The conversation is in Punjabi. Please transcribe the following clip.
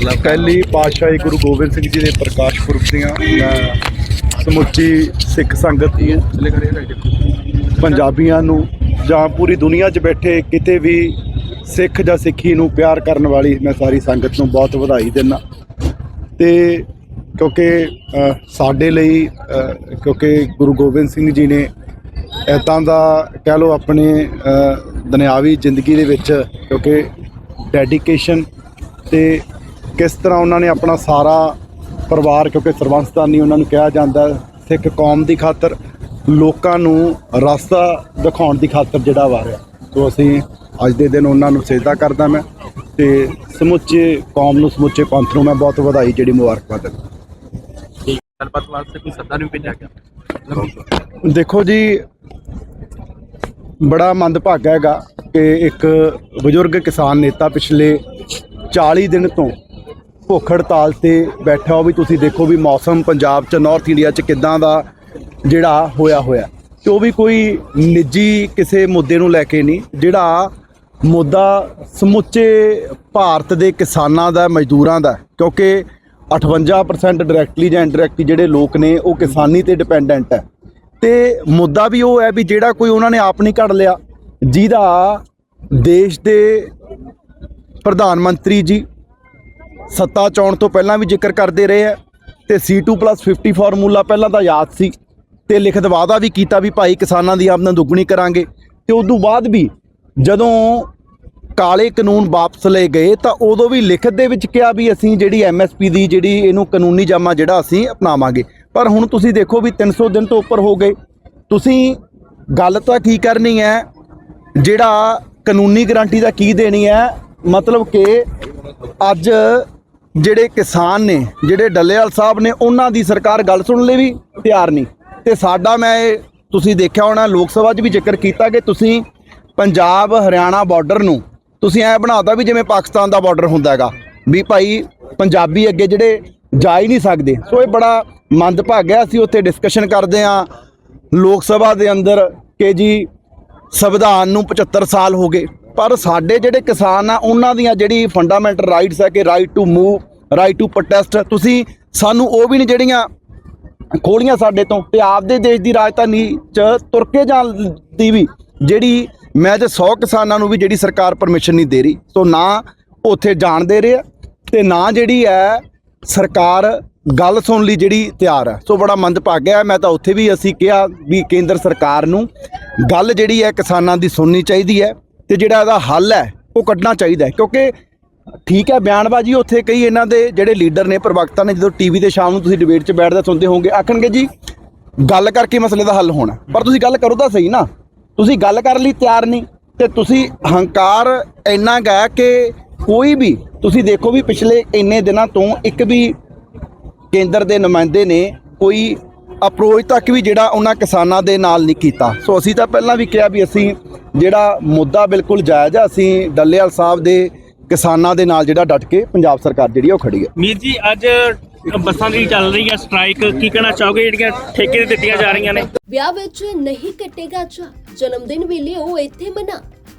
ਮਤਲਬ ਪਹਿਲੀ ਪਾਤਸ਼ਾਹੀ ਗੁਰੂ ਗੋਬਿੰਦ ਸਿੰਘ ਜੀ ਦੇ ਪ੍ਰਕਾਸ਼ ਪੁਰਬ ਦੀਆਂ ਸਮੁੱਚੀ ਸਿੱਖ ਸੰਗਤ ਚਲੇ ਪੰਜਾਬੀਆਂ ਨੂੰ ਜਾਂ ਪੂਰੀ ਦੁਨੀਆ 'ਚ ਬੈਠੇ ਕਿਤੇ ਵੀ ਸਿੱਖ ਜਾਂ ਸਿੱਖੀ ਨੂੰ ਪਿਆਰ ਕਰਨ ਵਾਲੀ ਮੈਂ ਸਾਰੀ ਸੰਗਤ ਨੂੰ ਬਹੁਤ ਵਧਾਈ ਦਿੰਦਾ। ਤੇ ਕਿਉਂਕਿ ਸਾਡੇ ਲਈ ਕਿਉਂਕਿ ਗੁਰੂ ਗੋਬਿੰਦ ਸਿੰਘ ਜੀ ਨੇ ਇਦਾਂ ਦਾ ਕਹਿ ਲਓ ਆਪਣੇ ਦੁਨਿਆਵੀ ਜ਼ਿੰਦਗੀ ਦੇ ਵਿੱਚ ਕਿਉਂਕਿ ਡੈਡੀਕੇਸ਼ਨ ਤੇ ਕਿਸ ਤਰ੍ਹਾਂ ਉਹਨਾਂ ਨੇ ਆਪਣਾ ਸਾਰਾ ਪਰਿਵਾਰ ਕਿਉਂਕਿ ਸਰਬੰਸਤਾਨੀ ਉਹਨਾਂ ਨੂੰ ਕਿਹਾ ਜਾਂਦਾ ਸਿੱਖ ਕੌਮ ਦੀ ਖਾਤਰ ਲੋਕਾਂ ਨੂੰ ਰਸਤਾ ਦਿਖਾਉਣ ਦੀ ਖਾਤਰ ਜਿਹੜਾ ਵਾਰਿਆ ਸੋ ਅਸੀਂ ਅੱਜ ਦੇ ਦਿਨ ਉਹਨਾਂ ਨੂੰ ਸਜਦਾ ਕਰਦਾ ਮੈਂ ਤੇ ਸਮੁੱਚੇ ਕੌਮ ਨੂੰ ਸਮੁੱਚੇ ਪੰਥ ਨੂੰ ਮੈਂ ਬਹੁਤ ਵਧਾਈ ਜਿਹੜੀ ਮੁਬਾਰਕਬਾਦ ਦਿੰਦਾ। ਗੱਲਬਾਤ ਵਾਸਤੇ ਕੋਈ ਸੱਦਾ ਨਹੀਂ ਭੇਜਿਆ ਗਿਆ? ਦੇਖੋ ਜੀ ਬੜਾ ਮੰਦਭਾਗਾ ਹੈਗਾ ਕਿ ਇੱਕ ਬਜ਼ੁਰਗ ਕਿਸਾਨ ਨੇਤਾ ਪਿਛਲੇ 40 ਦਿਨ ਤੋਂ ਭੁੱਖ ਹੜਤਾਲ ਤੇ ਬੈਠਾ ਹੋ ਵੀ ਤੁਸੀਂ ਦੇਖੋ ਵੀ ਮੌਸਮ ਪੰਜਾਬ ਚ ਨਾਰਥ ਇੰਡੀਆ ਚ ਕਿਦਾਂ ਦਾ ਜਿਹੜਾ ਹੋਇਆ ਹੋਇਆ। ਤੇ ਉਹ ਵੀ ਕੋਈ ਨਿੱਜੀ ਕਿਸੇ ਮੁੱਦੇ ਨੂੰ ਲੈ ਕੇ ਨਹੀਂ, ਜਿਹੜਾ ਮੁੱਦਾ ਸਮੁੱਚੇ ਭਾਰਤ ਦੇ ਕਿਸਾਨਾਂ ਦਾ, ਮਜ਼ਦੂਰਾਂ ਦਾ, ਕਿਉਂਕਿ 58% ਡਾਇਰੈਕਟਲੀ ਜਾਂ ਇਨਡਾਇਰੈਕਟਲੀ ਜਿਹੜੇ ਲੋਕ ਨੇ, ਉਹ ਕਿਸਾਨੀ ਤੇ ਡਿਪੈਂਡੈਂਟ ਹੈ। ਤੇ ਮੁੱਦਾ ਵੀ ਉਹ ਹੈ ਵੀ ਜਿਹੜਾ ਕੋਈ ਉਹਨਾਂ ਨੇ ਆਪ ਨਹੀਂ ਘੜ ਲਿਆ, ਜਿਹਦਾ ਦੇਸ਼ ਦੇ ਪ੍ਰਧਾਨ ਮੰਤਰੀ ਜੀ ਸੱਤਾ ਚੋਣ ਤੋਂ ਪਹਿਲਾਂ ਵੀ ਜ਼ਿਕਰ ਕਰਦੇ ਰਹੇ ਹੈ ਤੇ C2+50 ਫਾਰਮੂਲਾ ਪਹਿਲਾਂ ਤਾਂ ਯਾਦ ਸੀ ਤੇ ਲਿਖਤ ਵਾਅਦਾ ਵੀ ਕੀਤਾ ਵੀ ਭਾਈ ਕਿਸਾਨਾਂ ਦੀ ਆਮਦਨ ਦੁੱਗਣੀ ਕਰਾਂਗੇ ਤੇ ਤੋਂ ਬਾਅਦ ਵੀ ਜਦੋਂ ਕਾਲੇ ਕਾਨੂੰਨ ਵਾਪਸ ਲਏ ਗਏ ਤਾਂ ਉਦੋਂ ਵੀ ਲਿਖਤ ਦੇ ਵਿੱਚ ਕਿਹਾ ਵੀ ਅਸੀਂ ਜਿਹੜੀ ਐਮਐਸਪੀ ਦੀ ਜਿਹੜੀ ਇਹਨੂੰ ਕਾਨੂੰਨੀ ਜਾਮਾ ਜਿਹੜਾ ਅਸੀਂ ਅਪਣਾਵਾਂਗੇ। ਪਰ ਹੁਣ ਤੁਸੀਂ ਦੇਖੋ ਵੀ 300 ਦਿਨ ਤੋਂ ਉੱਪਰ ਹੋ ਗਏ। ਤੁਸੀਂ ਗੱਲ ਤਾਂ ਕੀ ਕਰਨੀ ਹੈ? ਜਿਹੜਾ ਕਾਨੂੰਨੀ ਗਾਰੰਟੀ ਦਾ ਕੀ ਦੇਣੀ ਹੈ? ਮਤਲਬ ਕਿ ਅੱਜ ਜਿਹੜੇ ਕਿਸਾਨ ਨੇ, ਜਿਹੜੇ ਡੱਲੇਵਾਲ ਸਾਹਿਬ ਨੇ, ਉਹਨਾਂ ਦੀ ਸਰਕਾਰ ਗੱਲ ਸੁਣਨ ਲਈ ਵੀ ਤਿਆਰ ਨਹੀਂ। ਤੇ ਸਾਡਾ ਮੈਂ ਇਹ ਤੁਸੀਂ ਦੇਖਿਆ ਹੋਣਾ, ਲੋਕ ਸਭਾ 'ਚ ਵੀ ਜ਼ਿਕਰ ਕੀਤਾ ਕਿ ਤੁਸੀਂ ਪੰਜਾਬ ਹਰਿਆਣਾ ਬਾਰਡਰ ਨੂੰ ਤੁਸੀਂ ਐ ਬਣਾਤਾ ਵੀ ਜਿਵੇਂ ਪਾਕਿਸਤਾਨ ਦਾ ਬਾਰਡਰ ਹੁੰਦਾ ਹੈਗਾ, ਵੀ ਭਾਈ ਪੰਜਾਬੀ ਅੱਗੇ ਜਿਹੜੇ ਜਾ ਹੀ ਨਹੀਂ ਸਕਦੇ। ਸੋ ਇਹ ਬੜਾ ਮੰਦਭਾਗਿਆ ਅਸੀਂ ਉੱਥੇ ਡਿਸਕਸ਼ਨ ਕਰਦੇ ਆ ਲੋਕ ਸਭਾ ਦੇ ਅੰਦਰ ਕਿ ਜੀ ਸੰਵਿਧਾਨ ਨੂੰ 75 ਸਾਲ ਹੋ ਗਏ। ਪਰ ਸਾਡੇ ਜਿਹੜੇ ਕਿਸਾਨ ਆ, ਉਹਨਾਂ ਦੀਆਂ ਜਿਹੜੀ ਫੰਡਾਮੈਂਟਲ ਰਾਈਟਸ ਹੈ ਕਿ right to move right to protest ਤੁਸੀਂ ਸਾਨੂੰ ਉਹ ਵੀ ਨਹੀਂ ਜਿਹੜੀਆਂ ਖੋਲੀਆਂ ਸਾਡੇ ਤੋਂ ਤੇ ਆਪਦੇ ਦੇਸ਼ ਦੀ ਰਾਜਧਾਨੀ ਚ ਤੁਰ ਕੇ ਜਾਣ ਦੀ ਵੀ, ਜਿਹੜੀ ਮੈਂ ਤੇ 100 ਕਿਸਾਨਾਂ ਨੂੰ ਵੀ ਜਿਹੜੀ ਸਰਕਾਰ ਪਰਮਿਸ਼ਨ ਨਹੀਂ ਦੇ ਰਹੀ। ਸੋ ਨਾ ਉੱਥੇ ਜਾਣ ਦੇ ਰਿਹਾ ਤੇ ਨਾ ਜਿਹੜੀ ਹੈ ਸਰਕਾਰ ਗੱਲ ਸੁਣਨ ਲਈ ਜਿਹੜੀ ਤਿਆਰ ਹੈ ਸੋ ਬੜਾ ਮੰਦਭਾਗਿਆ ਹੈ ਮੈਂ ਤਾਂ ਉੱਥੇ ਵੀ ਅਸੀਂ ਕਿਹਾ ਵੀ ਕੇਂਦਰ ਸਰਕਾਰ ਨੂੰ ਗੱਲ ਜਿਹੜੀ ਹੈ ਕਿਸਾਨਾਂ ਦੀ ਸੁਣਨੀ ਚਾਹੀਦੀ ਹੈ ਤੇ ਜਿਹੜਾ ਇਹਦਾ ਹੱਲ ਹੈ, ਉਹ ਕੱਢਣਾ ਚਾਹੀਦਾ ਕਿਉਂਕਿ ਠੀਕ ਹੈ, ਬਿਆਨਬਾਜ਼ੀ ਉੱਥੇ ਕਈ ਇਹਨਾਂ ਦੇ ਜਿਹੜੇ ਲੀਡਰ ਨੇ, ਪ੍ਰਵਕਤਾ ਨੇ, ਜਦੋਂ ਟੀਵੀ ਤੇ ਸ਼ਾਮ ਨੂੰ ਤੁਸੀਂ ਡਿਬੇਟ 'ਚ ਬੈਠਦੇ ਸੁਣਦੇ ਹੋਵੋਗੇ, ਆਖਣਗੇ ਜੀ, ਗੱਲ ਕਰਕੇ ਮਸਲੇ ਦਾ ਹੱਲ ਹੋਣਾ। ਪਰ ਤੁਸੀਂ ਗੱਲ ਕਰੋ ਤਾਂ ਸਹੀ ਨਾ। ਤੁਸੀਂ ਗੱਲ ਕਰਨ ਲਈ, ਤਿਆਰ ਨਹੀਂ। ਤੇ ਤੁਸੀਂ ਹੰਕਾਰ ਇੰਨਾ ਗਾ ਕਿ ਕੋਈ ਵੀ, ਤੁਸੀਂ ਦੇਖੋ ਵੀ ਪਿਛਲੇ ਇੰਨੇ ਦਿਨਾਂ ਤੋਂ ਇੱਕ ਵੀ ਕੇਂਦਰ ਦੇ ਨੁਮਾਇੰਦੇ ਨੇ ਕੋਈ ਅਪਰੋਚ ਤੱਕ ਵੀ ਜਿਹੜਾ ਉਹਨਾਂ ਕਿਸਾਨਾਂ ਦੇ ਨਾਲ ਨਹੀਂ ਕੀਤਾ। ਸੋ ਅਸੀਂ ਤਾਂ ਪਹਿਲਾਂ ਵੀ ਕਿਹਾ ਵੀ ਅਸੀਂ ਜਿਹੜਾ ਮੁੱਦਾ ਬਿਲਕੁਲ ਜਾਇਜ਼ ਆ ਅਸੀਂ ਡੱਲੇਵਾਲ ਸਾਹਿਬ ਦੇ ਕਿਸਾਨਾਂ ਦੇ ਨਾਲ ਜਿਹੜਾ ਡਟ ਕੇ ਪੰਜਾਬ ਸਰਕਾਰ ਜਿਹੜੀ ਉਹ ਖੜੀ ਹੈ ਮੀਰ ਜੀ ਅੱਜ ਬੱਸਾਂ ਦੀ ਚੱਲ ਰਹੀ ਹੈ ਸਟ੍ਰਾਈਕ ਕੀ ਕਹਿਣਾ ਚਾਹੋਗੇ? ਜਿਹੜੀਆਂ ਠੇਕੇ ਤੇ ਦਿੱਤੀਆਂ ਜਾ ਰਹੀਆਂ ਨੇ। ਵਿਆਹ ਵਿੱਚ ਨਹੀਂ ਕੱਟੇਗਾ ਚਾ ਜਨਮ ਦਿਨ ਵੀ ਲਿਓ ਇੱਥੇ ਮਨਾ।